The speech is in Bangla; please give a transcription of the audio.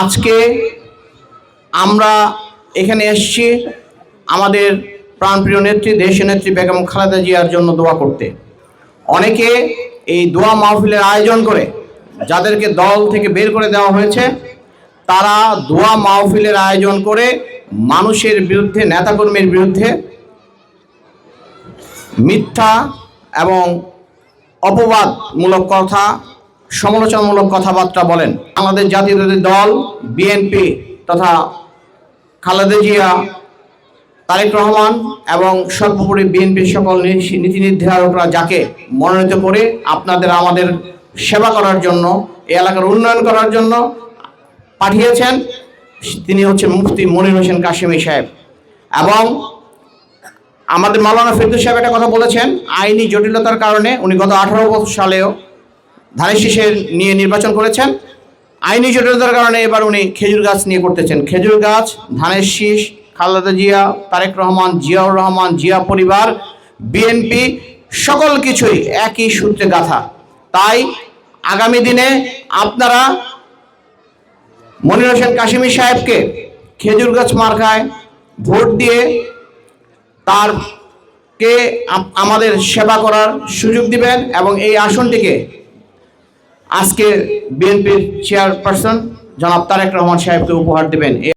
আজকে আমরা এখানে এসেছি আমাদের প্রাণপ্রিয় নেত্রী, দেশীয় নেত্রী বেগম খালেদা জিয়ার জন্য দোয়া করতে। অনেকে এই দোয়া মাহফিলের আয়োজন করে, যাদেরকে দল থেকে বের করে দেওয়া হয়েছে, তারা দোয়া মাহফিলের আয়োজন করে মানুষের বিরুদ্ধে, নেতাকর্মীর বিরুদ্ধে মিথ্যা এবং অপবাদমূলক কথা সমালোচনামূলক কথাবার্তা বলেন। আমাদের জাতীয়তাবাদী দল, বিএনপি তথা খালেদা জিয়া, তারেক রহমান এবং সর্বোপরি বিএনপির সকল নীতি- নির্ধারকরা যাকে মনোনীত করে আপনাদের আমাদের সেবা করার জন্য, এই এলাকার উন্নয়ন করার জন্য পাঠিয়েছেন, তিনি হচ্ছেন মুফতি মনির হোসেন কাশিমি সাহেব। এবং আমাদের মাওলানা ফেরদুস সাহেব একটা কথা বলেছেন, আইনি জটিলতার কারণে উনি গত আঠারো বছর সালেও ধানের শীষের নিয়ে নির্বাচন করেছেন। আইনি জটিলতার কারণে এবার উনি খেজুর গাছ নিয়ে করতেছেন। খেজুর গাছ, ধানের শীষ, খালেদা জিয়া, তারেক রহমান, জিয়াউর রহমান, জিয়া পরিবার, বিএনপি সকল কিছুই একই সূত্রে গাথা। তাই আগামী দিনে আপনারা মনির হোসেন কাশিমি সাহেবকে খেজুর গাছ মার্কায় ভোট দিয়ে তার কে আমাদের সেবা করার সুযোগ দিবেন এবং এই আসনটিকে আজকে বিএনপির চেয়ারপারসন জনাব তারেক রহমান সাহেবকে উপহার দিবেন।